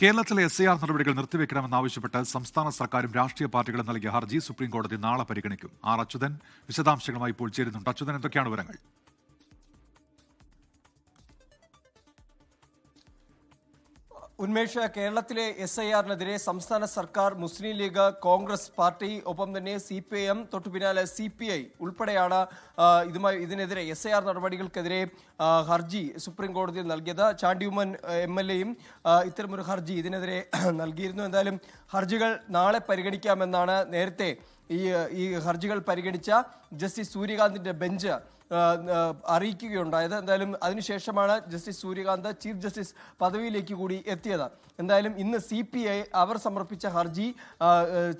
കേരളത്തിലെ S I R നടപടികൾ നിർത്തിവെക്കണമെന്നാവശ്യപ്പെട്ട് സംസ്ഥാന സർക്കാരും രാഷ്ട്രീയ പാർട്ടികളും നൽകിയ ഹർജി സുപ്രീം കോടതി നാളെ പരിഗണിക്കും. ആർ അച്യുതൻ വിശദാംശങ്ങളുമായി ഇപ്പോൾ ചേരുന്നുണ്ട്. അച്യുതൻ എന്തൊക്കെയാണ് വിവരങ്ങൾ? ഉന്മേഷ് കേരളത്തിലെ എസ് ഐ ആറിനെതിരെ സംസ്ഥാന സർക്കാർ മുസ്ലിം ലീഗ് കോൺഗ്രസ് പാർട്ടി ഒപ്പം തന്നെ സി പി ഐ എം തൊട്ടു പിന്നാലെ സി പി ഐ ഉൾപ്പെടെയാണ് ഇതുമായി ഇതിനെതിരെ എസ് ഐ ആർ നടപടികൾക്കെതിരെ ഹർജി സുപ്രീം കോടതിയിൽ നൽകിയത്. ചാണ്ടിയുമ്മൻ എം എൽ എയും ഇത്തരമൊരു ഹർജി ഇതിനെതിരെ നൽകിയിരുന്നു. എന്തായാലും ഹർജികൾ നാളെ പരിഗണിക്കാമെന്നാണ് നേരത്തെ ഈ ഈ ഹർജികൾ പരിഗണിച്ച ജസ്റ്റിസ് സൂര്യകാന്തിന്റെ ബെഞ്ച് അറിയിക്കുകയുണ്ടായത് എന്തായാലും അതിനുശേഷമാണ് ജസ്റ്റിസ് സൂര്യകാന്ത് ചീഫ് ജസ്റ്റിസ് പദവിയിലേക്ക് കൂടി എത്തിയത്. എന്തായാലും ഇന്ന് സി പി ഐ അവർ സമർപ്പിച്ച ഹർജി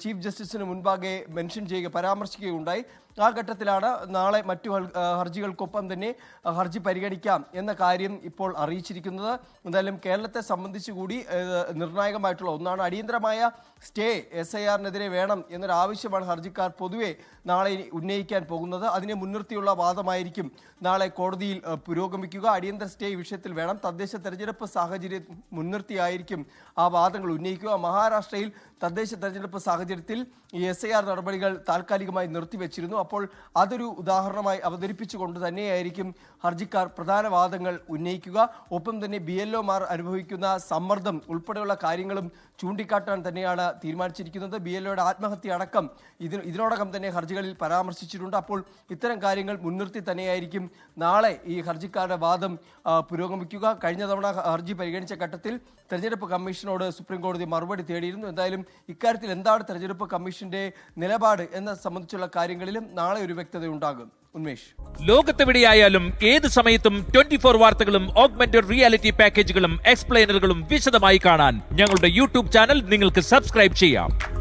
ചീഫ് ജസ്റ്റിസിന് മുൻപാകെ മെൻഷൻ ചെയ്യുക പരാമർശിക്കുകയുണ്ടായി. ആ ഘട്ടത്തിലാണ് നാളെ മറ്റു ഹർജികൾക്കൊപ്പം തന്നെ ഹർജി പരിഗണിക്കാം എന്ന കാര്യം ഇപ്പോൾ അറിയിച്ചിരിക്കുന്നത്. എന്തായാലും കേരളത്തെ സംബന്ധിച്ച് കൂടി നിർണായകമായിട്ടുള്ള ഒന്നാണ് അടിയന്തരമായ സ്റ്റേ എസ് ഐ ആറിനെതിരെ വേണം എന്നൊരു ആവശ്യമാണ് ഹർജിക്കാർ പൊതുവെ നാളെ ഉന്നയിക്കാൻ പോകുന്നത്. അതിനെ മുൻനിർത്തിയുള്ള വാദമായിരിക്കും നാളെ കോടതിയിൽ പുരോഗമിക്കുക. അടിയന്തര സ്റ്റേ വിഷയത്തിൽ വേണം. തദ്ദേശ തെരഞ്ഞെടുപ്പ് സാഹചര്യം മുൻനിർത്തിയായിരിക്കും ആ വാദങ്ങൾ ഉന്നയിക്കുക. മഹാരാഷ്ട്രയിൽ തദ്ദേശ തെരഞ്ഞെടുപ്പ് സാഹചര്യത്തിൽ ഈ എസ് നടപടികൾ താൽക്കാലികമായി നിർത്തിവെച്ചിരുന്നു. അപ്പോൾ അതൊരു ഉദാഹരണമായി അവതരിപ്പിച്ചുകൊണ്ട് തന്നെയായിരിക്കും ഹർജിക്കാർ പ്രധാന വാദങ്ങൾ ഉന്നയിക്കുക. ഒപ്പം തന്നെ ബി എൽ അനുഭവിക്കുന്ന സമ്മർദ്ദം ഉൾപ്പെടെയുള്ള കാര്യങ്ങളും ചൂണ്ടിക്കാട്ടാൻ തന്നെയാണ് തീരുമാനിച്ചിരിക്കുന്നത്. ബി എൽ ഒയുടെ ആത്മഹത്യ അടക്കം ഇതിന് ഇതിനോടകം തന്നെ ഹർജികളിൽ പരാമർശിച്ചിട്ടുണ്ട്. അപ്പോൾ ഇത്തരം കാര്യങ്ങൾ മുൻനിർത്തി തന്നെയായിരിക്കും നാളെ ഈ ഹർജിക്കാരുടെ വാദം പുരോഗമിക്കുക. കഴിഞ്ഞ തവണ ഹർജി പരിഗണിച്ച ഘട്ടത്തിൽ തെരഞ്ഞെടുപ്പ് കമ്മീഷനോട് സുപ്രീം കോടതി മറുപടി തേടിയിരുന്നു. എന്തായാലും ഇക്കാര്യത്തിൽ എന്താണ് തെരഞ്ഞെടുപ്പ് കമ്മീഷന്റെ നിലപാട് എന്ന സംബന്ധിച്ചുള്ള കാര്യങ്ങളിലും നാളെ ഒരു വ്യക്തത ഉണ്ടാകും. ഉന്മേഷ്. ലോകത്തെവിടെയായാലും ഏത് സമയത്തും ട്വന്റി ഫോർ വാർത്തകളും ഓഗ്മെന്റഡ് റിയാലിറ്റി പാക്കേജുകളും എക്സ്പ്ലെയിനറുകളും വിശദമായി കാണാൻ ഞങ്ങളുടെ യൂട്യൂബ് ചാനൽ നിങ്ങൾക്ക് സബ്സ്ക്രൈബ് ചെയ്യാം.